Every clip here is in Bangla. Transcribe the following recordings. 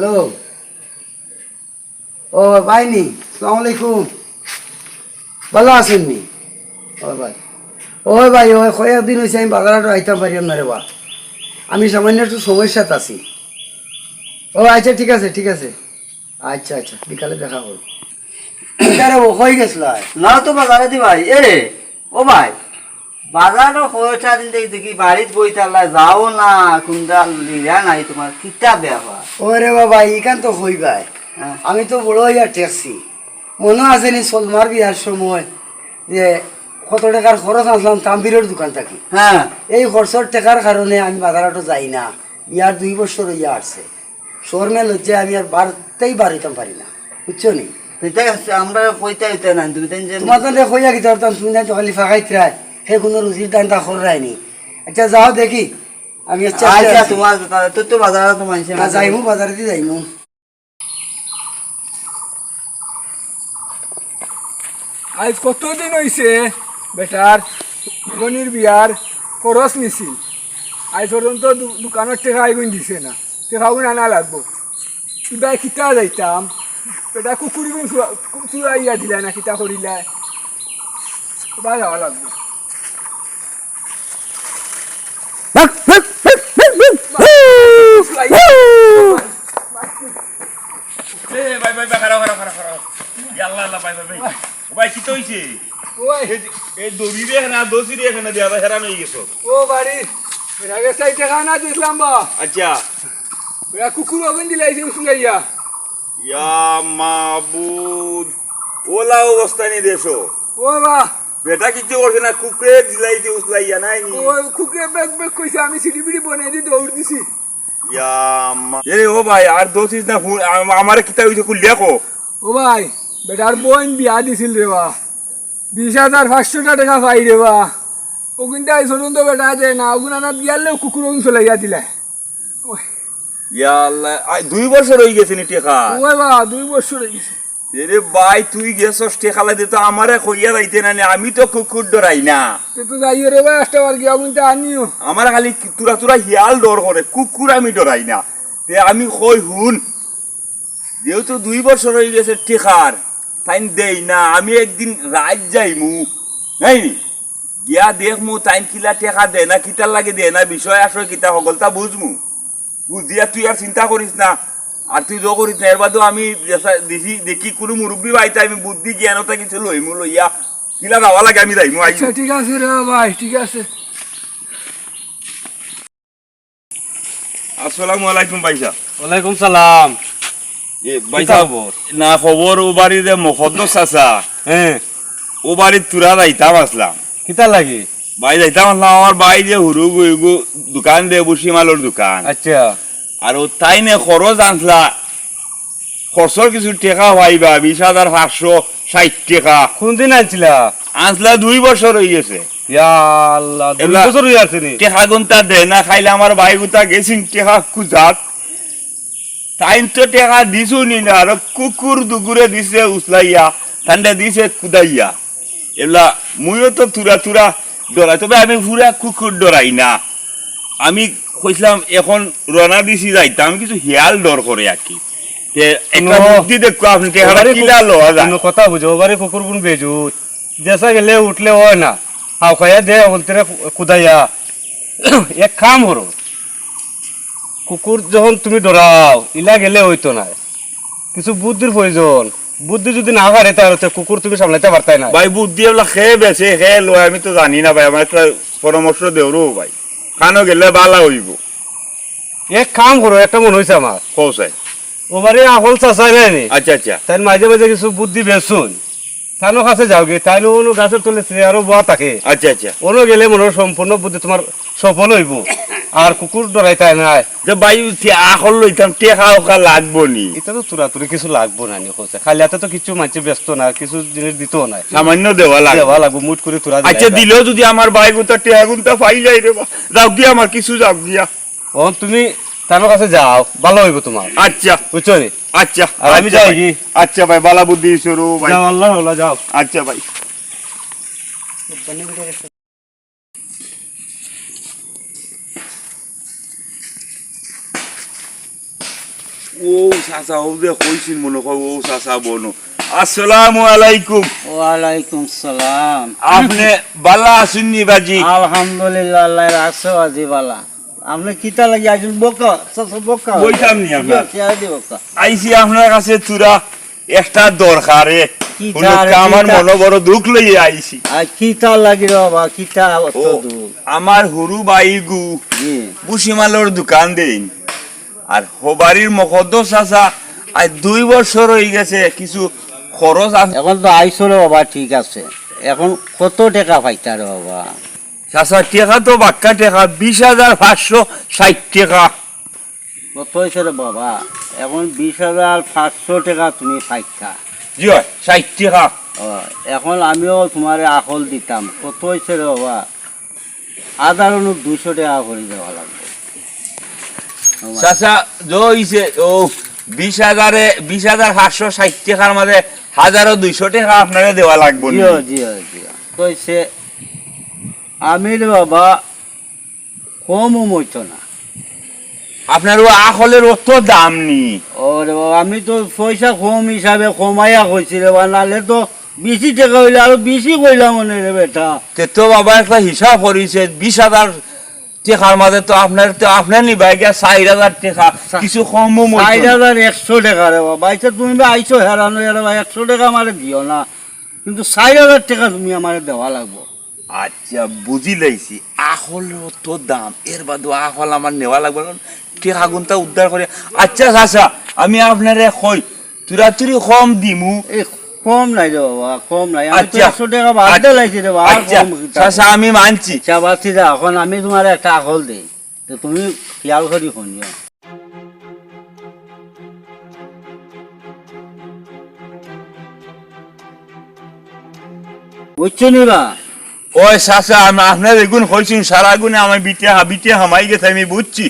হ্যালো ও ভাইনি সালাম আলাইকুম। ভালো আছেন নি? ও ভাই। ওই ভাই ওই কয়েকদিন হয়েছে আমি বাজারটা আইতাম পারিলাম না রে বা আমি সামান্য একটু সমস্যাতে আছি। ও আচ্ছা ঠিক আছে ঠিক আছে। আচ্ছা আচ্ছা বিকালে দেখা করো হয়ে গেছিল না তো বাজারে দি ভাই। এ, ও ভাই। বাজারও খরচা দিন দেখি বাড়িত বই তাল্লা যাও না কোনটা লিয়া নাই তোমার কিতা বেয়া হয় ওরে বাবা ইখান তো হই ভাই হ্যাঁ। আমি তো বড় হইয়া ঠেকছি মনে আছে নি সলমার বিয়ার সময় যে কত টাকার খরচ আনলাম তাম্বিরের দোকান থাকি। হ্যাঁ এই খরচর টাকার কারণে আমি বাজারহাটও যাই না। বিয়ার দুই বছর হইয়া আসছে শর্মে লজ্জে আমি আর বাড়তেই বাড়িতাম পারি না। বুঝছ নি? আমরা কইতে হইতে না তুমি তোমার তো গেতে পারতাম তুমি তো খালি ফাঁকাইতে সে কোনো রুজির দান তা খর নি। আচ্ছা যাও দেখি আমি আচ্ছা তোমার তোর তো বাজারে তো যাইমু বাজারে দিয়ে যাইমু। আজ কতদিন হয়েছে বেটার গনির বিয়ার খরচ নিছিল। আজ পর্যন্ত দোকানের টেকা আইগুন দিছে না টেকাগুন আনা লাগবো। কিবা কিতা যাইতাম বেটা কুকুরি গুণ চুরাইয়া দিলা না কিতা করিলা কিবা যাওয়া লাগবো। এ ভাই ভাই ভাই খারাপ খারাপ খারাপ খারাপ আল্লাহ আল্লাহ ভাই ভাই ভাই ভাই কি তো হইছে ওই এই দড়ি রে না দোষি রে এখানে দেয়া হেরান হয়ে গেছো। ও বাড়ি। বেটাকে সাই টেকা না দিছিলাম বা। আচ্ছা। বেটা কুকুর ওভেন দিলাইছে চুরাইয়া ইয়া মাবুদ। ওলা অবস্থা নি দেশো। ও বা। বেটা কিছু করছে না কুকুরে জিলাইতে উসলাইয়া নাই নি। ও কুকুরে বেগ বেগ কইছে আমি সিডিবিডি বনে দি দৌড় দিছি। ইয়া মা এ ও ভাই আর দোষিস না আমার কিতা হইছে কুলিয়া কো ও ভাই বেটার বোন বিয়া দিছিল রে বা। বিশ হাজার পাঁচশোটা টাকা পাই রে বা। ও কিন্তু চলুন তো বেটা দে না ওগুন আনা বিয়ালেও কুকুর ওগুন চলে গিয়া দিলে দুই বছর হই গেছে নি টেকা। ওই বা দুই বছর হয়ে গেছে। এরে ভাই তুই গেছস আমারে কইয়া যাইতে না আমি তো কুকুর ডরাই না। তো তো যাইও রে ভাই একটা বার গিয়া ওগুন আনিও। আমার খালি তুরা তুরা হিয়াল ডর করে কুকুর আমি ডরাই না। তে আমি কই হুন যেহেতু দুই বছর হয়ে গেছে টেকার তাইন দেই না আমি একদিন রাত যাইমু নাই নি গিয়া দেখমু তাইন কিলা টেকা দে না কিতার লাগে দে না বিষয় আসলে কিতা সকলতা বুঝমু। বুঝিয়া তুই আর চিন্তা করিস না আর তুই যো করিস না এর বাদেও আমি দেখি দেখি কোনো মুরব্বী বাইতে আমি বুদ্ধি জ্ঞানতা কিছু লইমু লইয়া কিলা যাওয়া লাগে আমি যাইমু আই আচ্ছা ঠিক আছে রে ভাই ঠিক আছে। আসসালামু আলাইকুম ভাইসা ওয়ালাইকুম সালাম। এ ভাইসা না খবর ও বাড়িতে মকদ্দস আসা হ্যাঁ। ও বাড়ির তুরা যাইতাম আসলাম কিতা লাগি? ভাই যাইতাম আসলাম আমার বাই যে হুরু গুইগু দোকান দে বসি মালোর দোকান। আচ্ছা। আর ও তাই নে খরচ আনসলা খরচর কিছু টেকা পাইবা বিশ হাজার পাঁচশো ষাট টাকা। কোনদিন আনছিলা? আনসলা দুই বছর হয়ে গেছে টেকা গুনতা দে না? খাইলে আমার ভাই গুতা গেছিন টেকা কুজাত তাইন তো টেকা দিছু নি না আর কুকুর দুকুরে দিছে উসলাইয়া ঠান্ডা দিছে কুদাইয়া। এলা মুইও তো তুরা তুরা ডরাই তবে আমি পুরা কুকুর ডরাই না। আমি কইছিলাম এখন রনা দিছি যাইতাম কিছু হিয়াল ডর করে আর কি তে একটা নো। বুদ্ধি দেখো আপনি লওয়া যায় কোনো কথা বুঝো ওবারে কুকুর গুন বেজুত। জেসা গেলে উঠলে হয় না। হাও খাইয়া দে অন্তরে কুদাইয়া। এক কাম করো কুকুর যখন তুমি ডরাও ইলা গেলে হইতো না। কিছু বুদ্ধির প্রয়োজন। বুদ্ধি যদি না পারে তাহলে কুকুর তুমি সামলাইতে পারতাই না। ভাই বুদ্ধি এগুলা খেয়ে বেছে খেয়ে লয় আমি তো জানি না ভাই আমার একটা পরামর্শ দেওরও ভাই। খানো গেলে বালা হইব। এক কাম করো একটা মন হয়েছে আমার। কৌশাই ওবারে আহল চাচাই নাই আচ্ছা আচ্ছা। তাই মাঝে মাঝে কিছু বুদ্ধি বেসুন তাইনো কাছে যাও গে তাইনো অনু গাছের তলে চেয়ারও বা থাকে। আচ্ছা আচ্ছা। অনু গেলে মনের সম্পূর্ণ বুদ্ধি তোমার সফল হইব। আর কুকুর ডরাই তাই নাই। যে ভাই আখল লইতাম টেকা ওকা লাগবো নি? এটা তো তুরা তুরি কিছু লাগবো না নি হোসে খালি হাতে তো কিছু মানছে ব্যস্ত না কিছু জিনিস দিতেও নাই। সামান্য দেওয়া লাগবে। দেওয়া লাগবো মুট করে তুরা আচ্ছা। দিলেও যদি আমার ভাই গুতা টেকা গুনতা পাই যাই রে। যাও গিয়া আমার কিছু যাও গিয়া ও তুমি তার কাছে যাও ভালো হইব তোমার আচ্ছা। বুঝছ নি? আচ্ছা। আর আমি আচ্ছা যাই কি? আচ্ছা ভাই বালা বুদ্ধি শুরু ভাই। যাও আল্লাহ আল্লাহ যাও আচ্ছা ভাই। ও চাচা ও যে কইছিল মনে কয় ও চাচা বনো। আসসালামু আলাইকুম। ওয়ালাইকুম সালাম। আপনি বালা আসুননি বাজি? আলহামদুলিল্লাহ আল্লাহ রাখছো আজি বালা। আপনি কিতা লাগি আইছেন? বকা সস বকা। বইতাম নি আপনার চেয়ার দি বকা? আইসি আপনার কাছে তুরা একটা দরকারে আমার? মনে বড় দুঃখ লইয়া আইসি আর কিতা কিতা আমার হরু বাই গু। জি। বুসিমালোর দোকান দেন আর হবারির মকদ্দস আসা আজ দুই বছর হয়ে গেছে কিছু খরচ আছে এখন তো আইসো রে বাবা ঠিক আছে। এখন কত টাকা পাইতা রে বাবা? চাচা টেকা তো বাক্কা টেকা বিশ হাজার পাঁচশো ষাট টাকা। কত হয়েছে রে বাবা? এখন বিশ হাজার পাঁচশো টাকা তুমি পাইতা। জি হয় ষাট টাকা। এখন আমিও তোমার আকল দিতাম। কত হয়েছে রে বাবা? আধারণ দুইশো টাকা করে দেওয়া লাগবে। চাচা জইছে ও বিশ হাজারে বিশ হাজার পাঁচশো ষাট টাকার মাঝে হাজারো দুইশো টাকা আপনারা দেওয়া লাগবে কইছে বাবা মইতো না। আপনার আখলের অত দাম নি। ওরে বাবা আমি তো পয়সা কম হিসাবে কমাইয়া কইছি রে বাবা নাহলে তো বেশি টাকা হইলে আরও বেশি কইলাম মনে রে বেটা। তো বাবা একটা হিসাব করিছে বিশ হাজার টাকার মাঝে তো আপনার তো আপনার নিবাই গিয়া চার হাজার টাকা। কিছু চার হাজার একশো টাকা রে বাবা। তুমি বা আইসো হেরানো একশো টাকা আমারে দিও না। কিন্তু চার হাজার টাকা তুমি আমারে দেওয়া লাগবো। আচ্ছা বুঝি লাইছি। অত দাম। এর বাদে আখল আমার নেওয়া লাগবে কারণ টেকা গুনটা উদ্ধার করে। আচ্ছা চাচা আমি আপনারে কই তুরা তুরি কম দিমু। কম নাই রে বাবা কম নাই আমি আচ্ছা। একশো টাকা বাদ আচ্ছা। লাইছি রে বাবা আচ্ছা আমি মানছি এখন আমি তোমার একটা আকল দেই তো তুমি খেয়াল করি শুনিও বুঝছ নিবা ওই চাচা আমি আপনার এগুন কইছেন সারা আমার বিটে বিটে হামাই গেছে আমি বুঝছি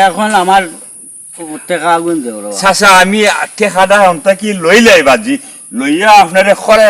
এখন আমার চাচা আমি টেকাটা কি লই লাই বাজি? লইয়া আপনারে খরা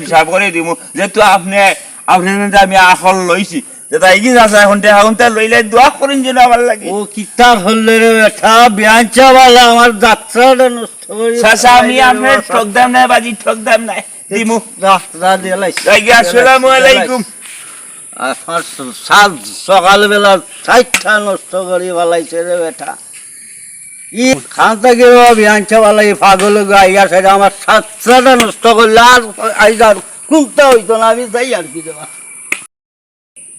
হিসাব করে দিব যেহেতু আপনি আপনি আমি লইছি যেটা এগিয়ে চাচা এখন টেকা ঘণ্টা লইলাই দোয়া করেন যেন আমার লাগে। ও কিতা হলে রে বেটা বিয়াঞ্চা বালা আমার যাত্রাটা নষ্ট আমি আপনার নাই বাজি ঠক দাম নাই। দিমু। রাস্তা দিয়ে লাইছি আসসালামু আলাইকুম। সকালবেলা সাইটটা নষ্ট করে ফেলাইছে রে বেটা। ই খান থেকে বিয়াঞ্চা বালা পাগল গাইয়া সেটা আমার সাতটা নষ্ট করলে আর আইজার কুমতা হইতো না আমি যাই আর কি দেবা।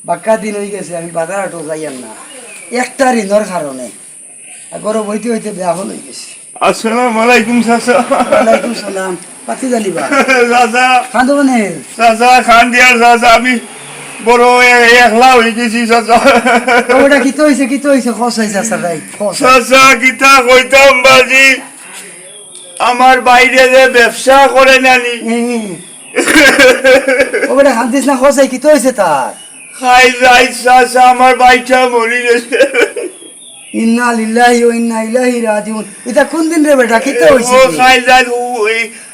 বাক্কা দিন হয়ে গেছে আমি বাজার হাটও যাইয়ার না। একটা ঋণর কারণে। আগর বইতে হইতে বেয়া হল হয়ে গেছে। আসসালামু আলাইকুম চাচা। ওয়ালাইকুম সালাম। পাতি জানিবা? চাচা। কান্দো মানে চাচা খান দিয়ার চাচা আমি বড় একলা হয়ে গেছি চাচা। ওটা কি তো হয়েছে কি তো হয়েছে খস হয়েছে সাদাই খস চাচা কিতা কইতাম বাজি? আমার বাইরে যে ব্যবসা করে নানি। ওটা খান্তিস না খসাই কি তো হয়েছে তার? খাই যাই চাচা আমার বাইটা মরি গেছে। ইন্না লিল্লাহি ও ইন্না ইলাইহি রাজিউন। এটা কোন দিন রে বেটা? কি তো হয়েছে ও খাই যাই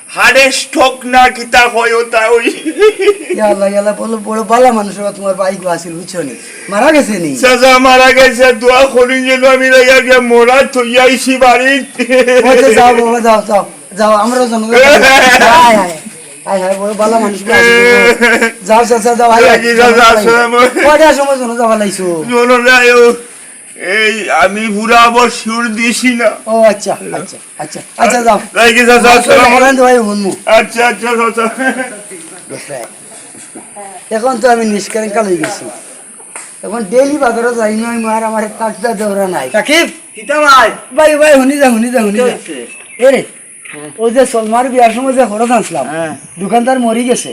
হাড়ে স্টক না কিতা কয় ওটা ওই। ইয়া আল্লাহ ইয়া আল্লাহ বলো বড় বালা মানুষ তোমার বাইক আসিল বুঝছ নি? মারা গেছে নি? চাচা মারা গেছে দোয়া করি যেন আমি লাগিয়া গিয়ে মোরা থই আইছি বাড়িতে ওইতে যাও বাবা যাও যাও যাও আমরাও জানো হায় হায় হায় হায় বড় বালা মানুষ। যাও চাচা যাও হায়। কয়টার সময় জানো যাওয়া লাইছো শোনো না, ও- এই আমি বুড়া আবার সুর দিছি না। ও আচ্ছা আচ্ছা আচ্ছা আচ্ছা যাও। লাগি যাও আসসালামু আলাইকুম। ভাই হুনমু। আচ্ছা আচ্ছা চাচা এখন তো আমি নিষ্কাঙ্কাল হয়ে গেছি। এখন ডেইলি বাজারে যাই নয় মার আমার কাকটা দেওরা নাই। সাকিব? কিতা ভাই ভাই ভাই শুনি যা শুনি যা। শুনি যা এ রে ও যে সলমার বিয়ার সময় যে খরচ আনছিলাম হ্যাঁ। দোকানদার মরি গেছে।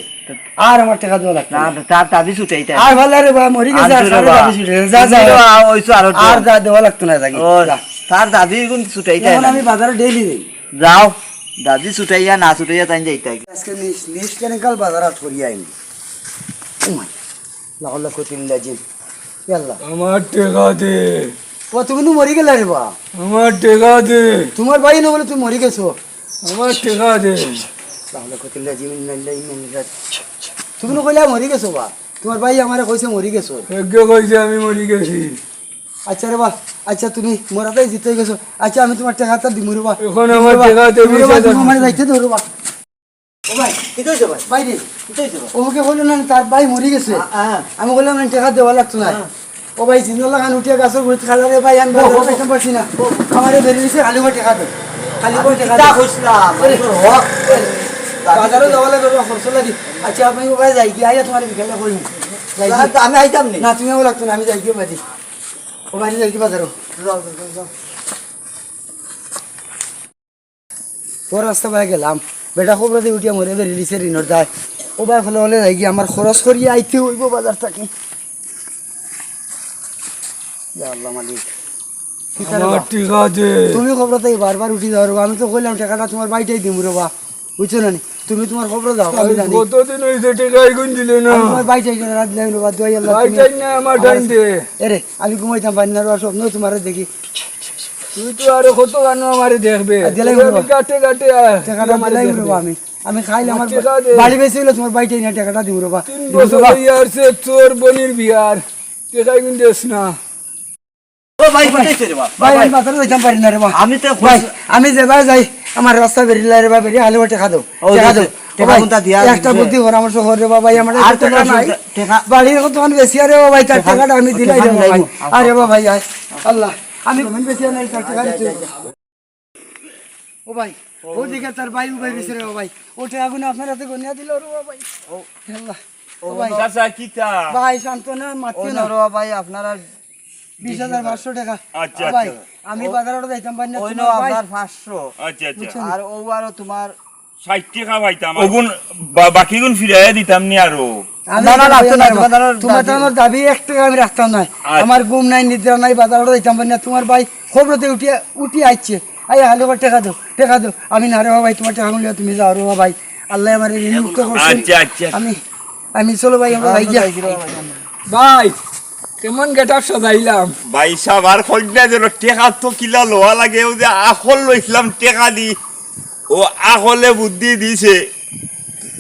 আর আমার টাকা দেওয়া লাগতো না। তার দাবি ছুটাইতে আর ভালো রে বা মরি গেছে আর দাবি। ছুটে যা যা। আরও আর যা দেওয়া লাগতো না তার আমি বাজারে ডেইলি দিই যাও। দাদি ছুটাইয়া না ছুটাইয়া তাই যাইতে আজকে নিষ্কাঙ্কাল বাজার আট করিয়া আইনি। জিন ইয়াল্লা। আমার টেকা দে। ও তুমি মরি গেলা রে বা? আমার টেকা দে। তোমার ভাই না বলে তুমি মরি গেছো? আমার টেকা দে তাহলে কতিল্লা জীবন নাইলাই নাইলাই তুমি কইলা মরি গেছো বা? তোমার ভাই আমারে কইছে মরি গেছো। যজ্ঞ কইছে আমি মরি গেছি। আচ্ছা রে বা আচ্ছা তুমি মোরাতেই জিতে গেছো। আচ্ছা আমি তোমার টাকাটা দিমু রে বা। এখন আমার টাকা তো দিমু রে বা, বিশ হাজার। তুমি আমার যাইতে ধরো বা। ও ভাই ঠিক আছে ভাই। ভাই রে ঠিক আছে ভাই। ওকে বলল না তার ভাই মরে গেছে। আমি বললাম না টাকা দেওয়া লাগতো না। ও ভাই জিন্দলা খান উঠিয়া গাছের গুড়ি খালা রে ভাই আমি পারছি না। আমারে বেরিয়ে দিছে খালি করে টাকা দে। লাগে খরচ লাগি আচ্ছা আপনি যাই আইয়া তোমার বিকেলে আমি আইতাম না। তুমিও লাগতো না আমি যাই ও বাড়ি। যাই বাজারও? রাস্তা বাইরে গেলাম। বেটা খবর দিয়ে উঠিয়া মরে বেরিয়ে দিছে ঋণর দায়। ও ভাই ফলে হলে যাই কি? আমার খরচ করিয়ে আইতে হইব বাজার থাকি। আল্লাহ মালিক। ঠিক আছে। আমার তুমি খবর তাই বারবার উঠি রে আমি তো কইলাম টাকাটা তোমার বাড়িটাই দিমু রে বা। বুঝছ না তুমি তোমার খবর দাও আমি জানি। কতদিন হয়েছে টিকা এগুন দিলে না? আমি তোমার বাড়িটাই রাত রে বা দুই আল্লাহ ভাই চাই না আমার টাইম দে এরে আমি ঘুমাইতাম না আর স্বপ্ন তোমার দেখি। তুই তো আরও কত গান আমারে দেখবে। আর কাটে কাটে টাকাটা আমারে দিলাই রে বা আমি। আমি খাইলে আমার। বাড়ি বেশি হলে তোমার বাড়িটাই না টাকাটা দিব রে বা। তিন বছর হইয়াছে তোর বোনের বিয়ার। টিকা এগুন দিস না ও ভাই কইছে রে বাপ ভাই আমি তো আমি যাই আমার রাস্তা বেরিয়ে রে বা বেরিয়ে হালে টাকা দাও ও, টাকা দিছে। দাও। টাকা ভাই, কোনটা দিয়া একটা বুদ্ধি পরামর্শ কর রে আমার আর আর তো টাকা না, নাই। টাকা- বাড়ির কত বেশি আরে বা তার টাকাটা আমি দিলাই রে ভাই। আরে বা ভাই আল্লাহ আমি আমি বেশি নাই তার টাকা ও ভাই ও। তার ভাই উবাই দিছে রে ভাই। ও টাকা আপনার হাতে গনিয়া দিল রে ভাই। আল্লাহ। ও ভাই। চাচা কিতা ভাই শান্তনা মাতি না। ভাই আপনারা বিশ হাজার পাঁচশো টাকা। আচ্ছা, ভাই আচ্ছা। আমি বাজারে যাইতাম পারি না ওই তোমার আপনার পাঁচশো। আচ্ছা আচ্ছা। আর ও আরও তোমার ষাট টাকা পাইতাম। ওগুন বা- বাকিগুন ফিরাইয়া দিতাম নি আরও। আমি না, না, এটা লাগতো না, বললাম, তোমার তোমার দাবি- আমার দাবি এক টাকা আমি রাখতাম না। আমার ঘুম নাই নিদ্রা নাই বাজারে যাইতাম পারি না তোমার ভাই খবরতে উঠিয়ে উঠিয়ে আসছে আই হালে টাকা দাও টাকা দাও। আমি না রে ভাই তোমার টাকা গুলো তুমি যাও রে ভাই। আল্লাহ আমার মুক্ত করছে আচ্ছা, আচ্ছা। আমি আমি চলো ভাই আমরা ভাই ভাই। কেমন গেট আপ সাজাইলাম? ভাই সাহেব আর কইনা যেন টেকা তো কিলা লোয়া লাগে ও যে আখল লইছিলাম টেকা দি। ও আখলে বুদ্ধি দিছে।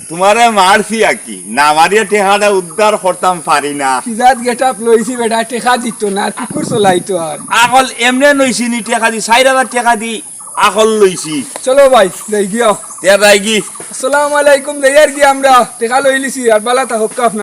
তোমারে মারছি আর কি? না মারিয়া টেকাটা উদ্ধার করতাম পারি না। কিজাত গেট আপ লইছি বেটা টেকা দিত না আর কুকুর চলাইতো আর আকল এমনে নইছি নি টেকা দি চার হাজার টেকা দি আকল লইছি চলো ভাই যাই গিয়া। তে রাইগি আসসালামু আলাইকুম যাইয়ার গিয়া আমরা। টেকা লই লিছি আর বালা থাকুক আপনার